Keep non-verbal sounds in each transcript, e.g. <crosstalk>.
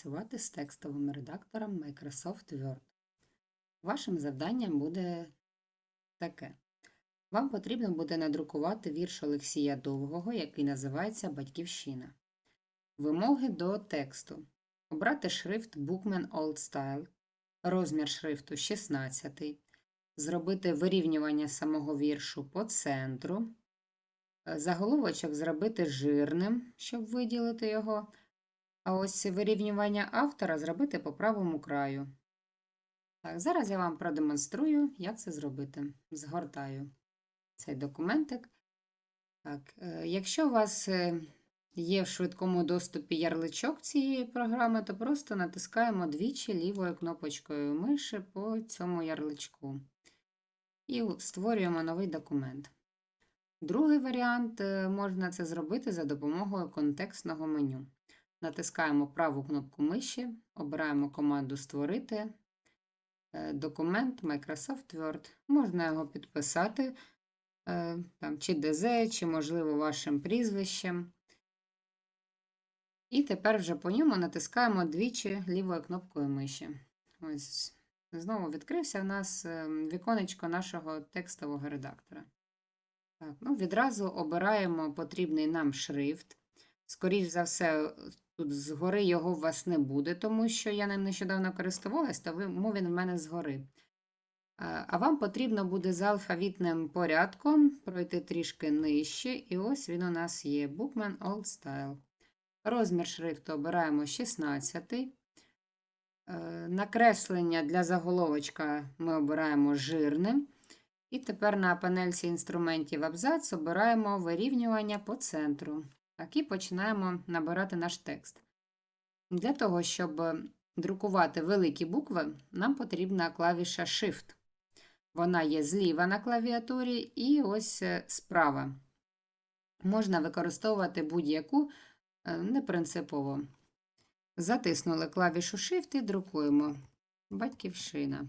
працювати з текстовим редактором Microsoft Word. Вашим завданням буде таке. Вам потрібно буде надрукувати вірш Олексія Довгого, який називається Батьківщина. Вимоги до тексту. Обрати шрифт Bookman Old Style, розмір шрифту 16, зробити вирівнювання самого віршу по центру, е, заголовочок зробити жирним, щоб виділити його, а ось вирівнювання автора зробити по правому краю. Так, зараз я вам продемонструю, як це зробити. Згортаю цей документик. Так, е, якщо у вас е, є в швидкому доступі ярличок цієї програми, то просто натискаємо двічі лівою кнопочкою миші по цьому ярличку і створюємо новий документ. Другий варіант е, можна це зробити за допомогою контекстного меню. Натискаємо праву кнопку миші, обираємо команду Створити, е, документ Microsoft Word. Можна його підписати е, там, чи ДЗ, чи, можливо, вашим прізвищем. І тепер вже по ньому натискаємо двічі лівою кнопкою миші. Ось знову відкрився у нас е, віконечко нашого текстового редактора. Так, ну, Відразу обираємо потрібний нам шрифт. Скоріш за все, тут згори його у вас не буде, тому що я ним нещодавно користувалась, тому він в мене згори. А а вам потрібно буде за алфавітним порядком пройти трішки нижче, і ось він у нас є Bookman Old Style. Розмір шрифту обираємо 16. Е, Накреслення для заголовочка ми обираємо жирним. І тепер на панельці інструментів абзац обираємо вирівнювання по центру. Так, і починаємо набирати наш текст. Для того, щоб друкувати великі букви, нам потрібна клавіша Shift. Вона є зліва на клавіатурі і ось е, справа. Можна використовувати будь-яку е, не принципово. Затиснули клавішу Shift і друкуємо Батьківщина.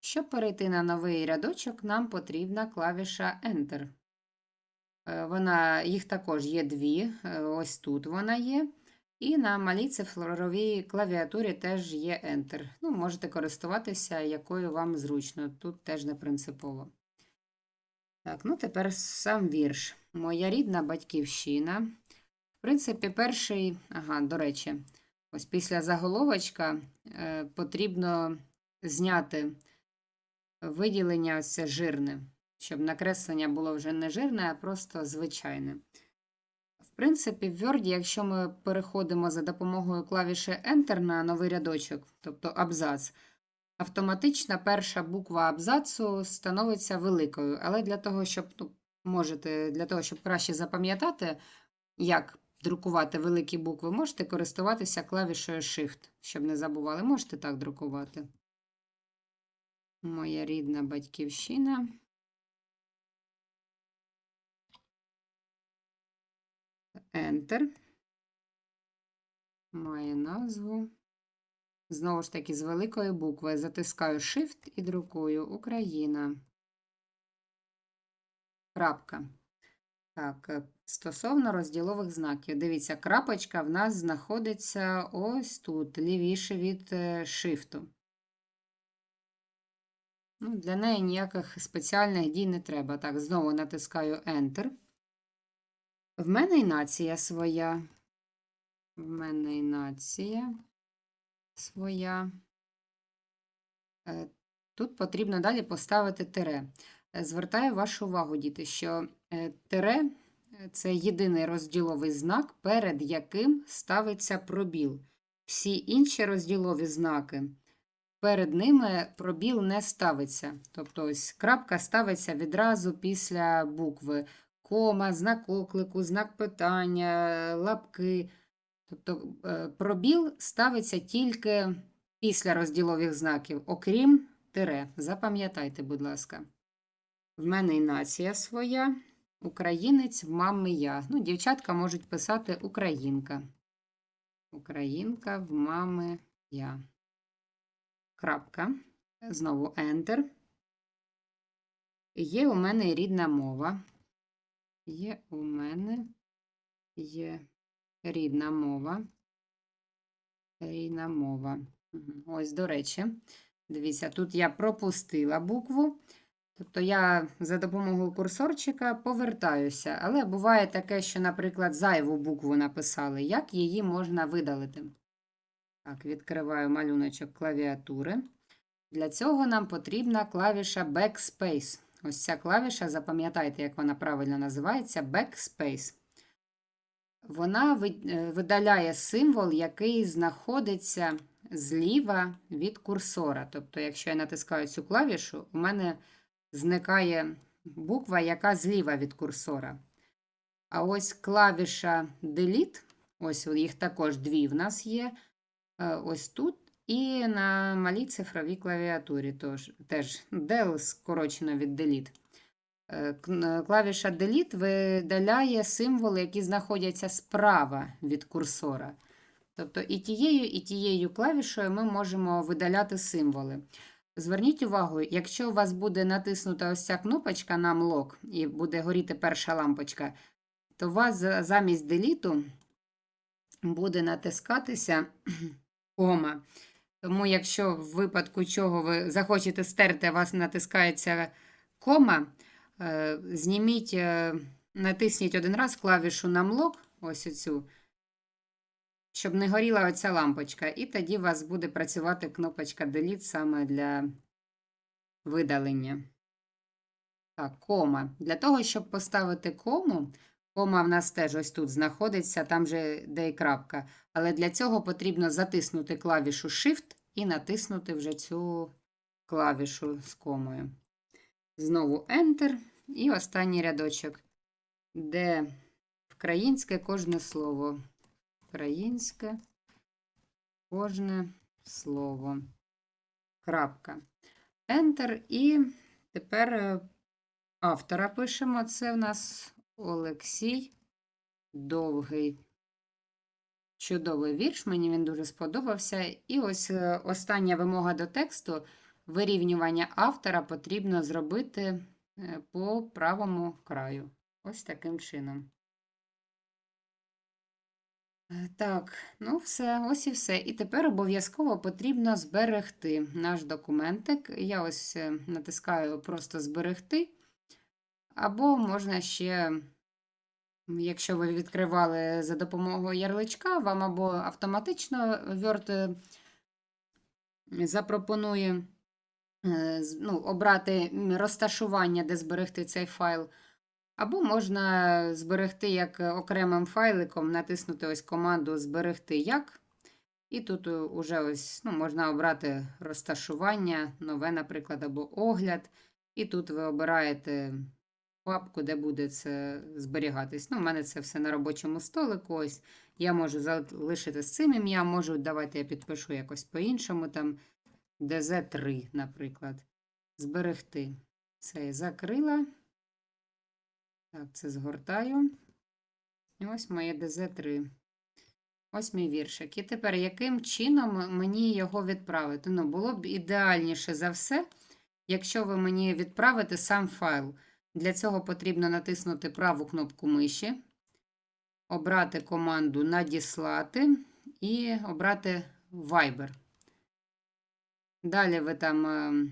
Щоб перейти на новий рядочок, нам потрібна клавіша Enter. Е, вона, Їх також є дві, ось тут вона є. І на малій цифровій клавіатурі теж є Enter. Ну, Можете користуватися, якою вам зручно. Тут теж не принципово. Так, ну тепер сам вірш. Моя рідна батьківщина. В принципі, перший, ага, до речі, ось після заголовочка е, потрібно зняти виділення ось це жирне, щоб накреслення було вже не жирне, а просто звичайне. В принципі, в Word, якщо ми переходимо за допомогою клавіші Enter на новий рядочок, тобто абзац, автоматично перша буква абзацу становиться великою. Але для того, щоб ну, можете, для того, щоб краще запам'ятати, як друкувати великі букви, можете користуватися клавішою Shift, щоб не забували. Можете так друкувати. Моя рідна батьківщина. Enter. Має назву. Знову ж таки, з великої букви затискаю Shift і друкую Україна. Крапка. Так, е, стосовно розділових знаків. Дивіться, крапочка в нас знаходиться ось тут, лівіше від е, шифту. Ну, Для неї ніяких спеціальних дій не треба. Так, знову натискаю Enter. В мене і нація своя. В мене і нація своя. Е, тут потрібно далі поставити тире. Е, звертаю вашу увагу, діти, що е, тире це єдиний розділовий знак, перед яким ставиться пробіл. Всі інші розділові знаки, перед ними пробіл не ставиться. Тобто, ось крапка ставиться відразу після букви кома, знак оклику, знак питання, лапки. Тобто е, пробіл ставиться тільки після розділових знаків, окрім тире. Запам'ятайте, будь ласка. В мене і нація своя, українець в мами я. Ну, Дівчатка можуть писати українка. Українка в мами я. Крапка. Знову Enter. Є у мене рідна мова. Є у мене є рідна мова. Ейна мова. Ось, до речі, дивіться, тут я пропустила букву. Тобто я за допомогою курсорчика повертаюся. Але буває таке, що, наприклад, зайву букву написали. Як її можна видалити? Так, відкриваю малюночок клавіатури. Для цього нам потрібна клавіша Backspace. Ось ця клавіша, запам'ятайте, як вона правильно називається Backspace. Вона е, видаляє символ, який знаходиться зліва від курсора. Тобто, якщо я натискаю цю клавішу, у мене зникає буква, яка зліва від курсора. А ось клавіша Delete, ось їх також дві в нас є. е, Ось тут і на малій цифровій клавіатурі тож, теж Del скорочено від Delete. Е, Клавіша Delete видаляє символи, які знаходяться справа від курсора. Тобто і тією, і тією клавішою ми можемо видаляти символи. Зверніть увагу, якщо у вас буде натиснута ось ця кнопочка на Unlock і буде горіти перша лампочка, то у вас замість деліту буде натискатися <clears throat> кома. Тому, якщо в випадку чого ви захочете стерти, вас натискається кома, е, зніміть, е, натисніть один раз клавішу Numlock, ось оцю, щоб не горіла оця лампочка. І тоді у вас буде працювати кнопочка Delete саме для видалення. Так, кома. Для того, щоб поставити кому, кома в нас теж ось тут знаходиться, там же де і крапка. Але для цього потрібно затиснути клавішу Shift і натиснути вже цю клавішу з комою. Знову Enter і останній рядочок, де українське кожне слово. Українське кожне слово. Крапка. Enter. І тепер е, автора пишемо. Це в нас Олексій Довгий. Чудовий вірш, мені він дуже сподобався. І ось е, остання вимога до тексту. Вирівнювання автора потрібно зробити е, по правому краю. Ось таким чином. Е, Так, ну все, ось і все. І тепер обов'язково потрібно зберегти наш документик. Я ось натискаю просто зберегти. Або можна ще, якщо ви відкривали за допомогою ярличка, вам або автоматично Word е, запропонує е, ну, обрати розташування, де зберегти цей файл. Або можна зберегти як окремим файликом, натиснути ось команду Зберегти як. І тут е, уже ось ну, можна обрати розташування, нове, наприклад, або огляд. І тут ви обираєте папку, де буде це зберігатись. Ну, у мене це все на робочому столику. Ось я можу залишити з цим ім'ям, можу, давайте я підпишу якось по-іншому, там DZ3, наприклад. Зберегти. Це я закрила. Так, це згортаю. І ось моє ДЗ3. Ось мій віршик. І тепер, яким чином мені його відправити? Ну, було б ідеальніше за все, якщо ви мені відправите сам файл. Для цього потрібно натиснути праву кнопку миші, обрати команду Надіслати і обрати Viber. Далі ви там е,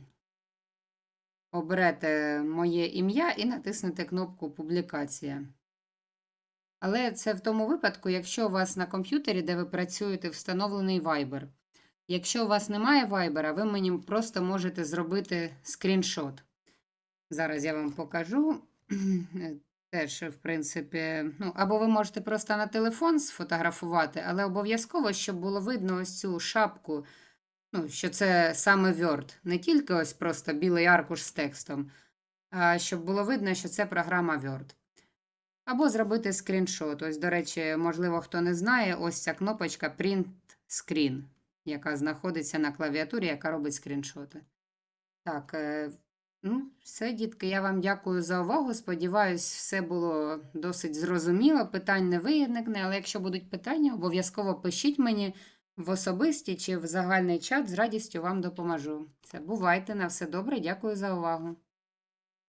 оберете моє ім'я і натиснете кнопку Публікація. Але це в тому випадку, якщо у вас на комп'ютері, де ви працюєте, встановлений Viber. Якщо у вас немає Viber, ви мені просто можете зробити скріншот. Зараз я вам покажу. Теж, в принципі, ну, або ви можете просто на телефон сфотографувати, але обов'язково, щоб було видно ось цю шапку, ну, що це саме Word. Не тільки ось просто білий аркуш з текстом, а щоб було видно, що це програма Word. Або зробити скріншот. Ось, до речі, можливо, хто не знає, ось ця кнопочка Print Screen, яка знаходиться на клавіатурі, яка робить скріншоти. Так, е, ну, все, дітки, я вам дякую за увагу. Сподіваюсь, все було досить зрозуміло. Питань не виникне, але якщо будуть питання, обов'язково пишіть мені в особисті чи в загальний чат, з радістю вам допоможу. Це бувайте на все добре, дякую за увагу.